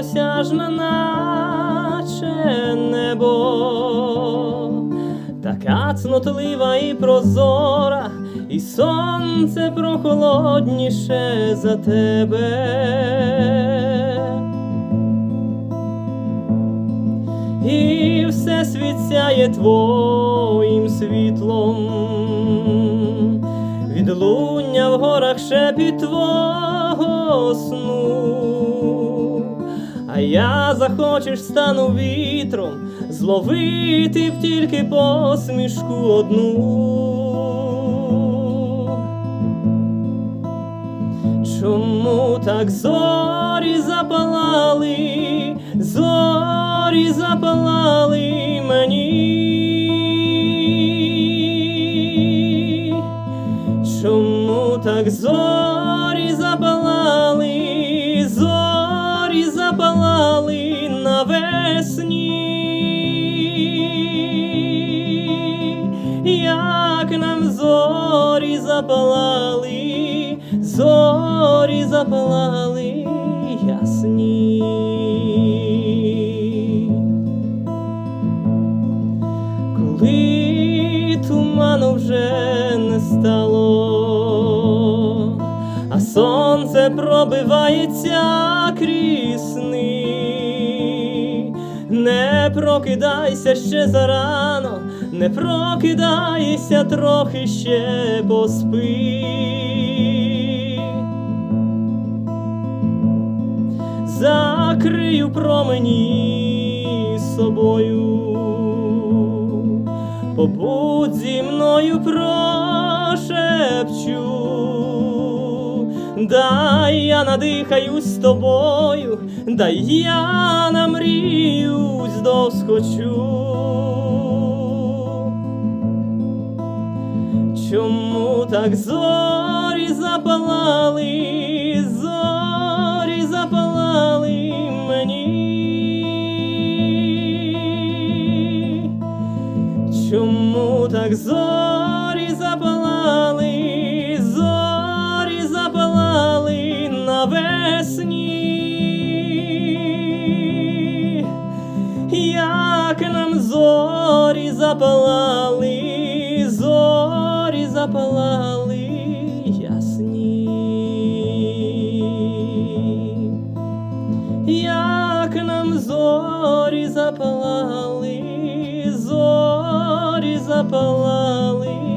ясна, наче небо, така цнотлива і прозора, і сонце прохолодніше за тебе. І все світ сяє твоїм світлом, відлуння в горах шепіт твого сну, а я захочеш стану вітром, зловити б тільки посмішку одну. Чому так зорі запалали, зорі запалали мені? Чому так зорі запалали, зорі запалали, зорі запалали ясні. Коли туману вже не стало, а сонце пробивається крізь. Не прокидайся ще зарано, не прокидайся трохи ще поспи. Закрию промені собою, побудь зі мною прошепчу, дай я надихаюсь з тобою, дай я намріюсь досхочу. Чому так зорі запалали, зорі запалали мені? Чому так зорі запалали, зорі запалали навесні? Як нам зорі запалали, запалали ясні. Як нам зорі запалали, зорі запалали.